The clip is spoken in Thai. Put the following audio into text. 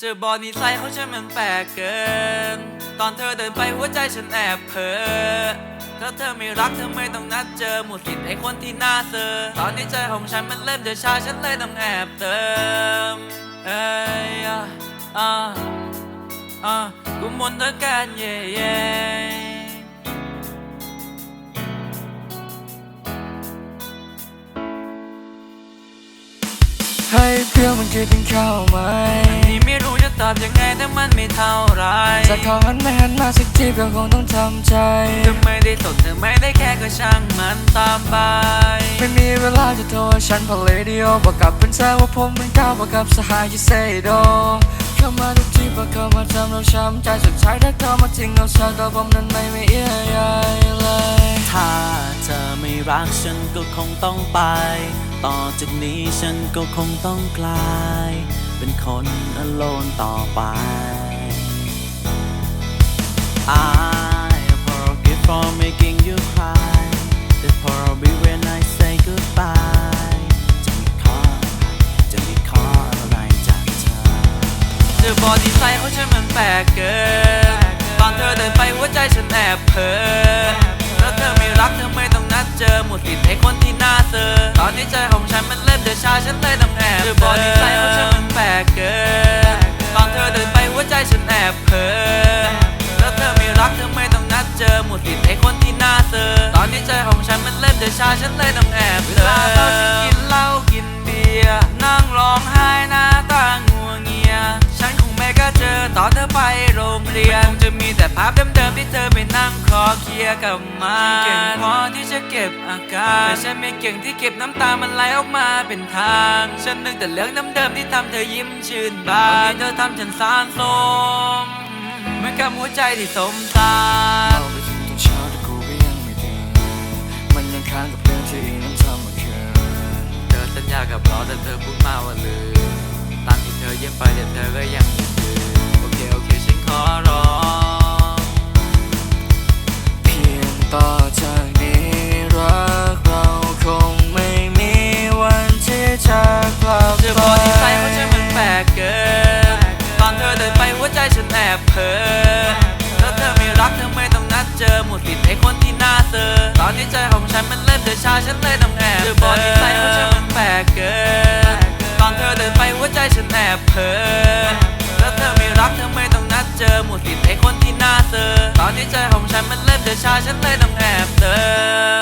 เจอบอนิสัยของฉันมันแปลกเกิน ตอนเธอเดินไปหัวใจฉันแอบเพ้อถ้าเธอไม่รักเธอไม่ต้องนัดเจอหมดสิทธิ์ไอ้คนที่น่าเซอร์ตอนนี้ใจของฉันมันเริ่มจะชาฉันเลยต้องแอบเติม เอ้ยอะอะอะกูมนต์เธอกันเย่เย่ให้เพื่อนมันคิดถึงเข้าไหม อบยังไงแต่มันไม่เท่าไรจากเขาหันไม่หันมาสักทีก็คงต้องทำใจเธอไม่ได้สนเธอไม่ได้แค่ก็ช่างมันตามไป ไม่มีเวลาจะโทรฉันพอเลดีโอบอกกับเพื่อนแซวว่าผมเป็นก้าวบอกกับสหายที่เซโดเข้ามาทุกทีบอกเข้ามาทำเราช้ำใจสุดท้ายถ้าเข้ามาทิ้งเราเศร้าตัวผมนั้นไม่ไม่เอี้ยใหญ่เลยถ้าเธอไม่รักฉันก็คงต้องไป ต่อจากนี้ฉันก็คงต้องกลาย เป็นคนอโลนต่อไป I forgive for making you cry That probably when I say goodbye จะมีข้อจะมีข้ออะไรจากเธอเจอบอดีไซน์ของฉันมันแปลกเกินตอนเธอเดินไปหัวใจฉันแอบเพ้อถ้าเธอไม่รักเธอไม่ต้องนัดเจอหมดสิทธิ์ไอ้คนที่น่าเซอตอนนี้ใจของฉันมันเริ่มจะชาฉันเลยต้องแอบเจอบอดีไซน์ของฉัน แปลกเกินตอนเธอเดินไปหัวใจฉันแอบเพ้อถ้าเธอไม่รักเธอไม่ต้องนัดเจอหมดสิทธิ์ไอ้คนที่น่าเซอตอนนี้ใจของฉันมันเริ่มจะชาฉันเลยต้องแอบเวลาเราฉันกินเหล้ากินเบียร์นั่งร้องไห้หน้าตางัวเงีย ฉันคงไม่กล้าเจอตอนเธอไปโรงเรียนคงจะมีแต่ภาพเดิมๆที่เธอ เคลียร์กับมันเก่งพอที่จะเก็บอาการแต่ฉันไม่เก่งที่เก็บน้ำตามันไหลออกมาเป็นทาง ฉันนึกแต่เรื่องเดิมๆที่ทำเธอยิ้มชื่นบานวันนี้เธอทำฉันสานสมเหมือนกับหัวใจที่สมตาเราไปถึงตอนเช้าแต่กูก็ยังไม่ตื่นมันยังค้างกับเรื่องที่น้ำทำมื่อคืนเธอสัญญากับเราแต่เธอพูดมาว่าลืมตอนที่เธอเยี่ยมไปแต่เธอก็ยังไม่คืนโอเคโอเคฉันขอรอ ฉันแอบเพ้อถ้าเธอไม่รักเธอไม่ต้องนัดเจอหมดสิทธิ์ไอ้คนที่น่าเซอตอนนี้ใจของฉันมันเริ่มจะชาฉันเลยต้องแอบเธอบอกที่ใจของฉันมันแปลกเกินตอนเธอเดินไปหัวใจฉันแอบเพ้อถ้าเธอไม่รักเธอไม่ต้องนัดเจอหมดสิทธิ์ไอ้คนที่น่าเซอตอนนี้ใจของฉันมันเริ่มจะชาฉันเลยต้องแอบเติม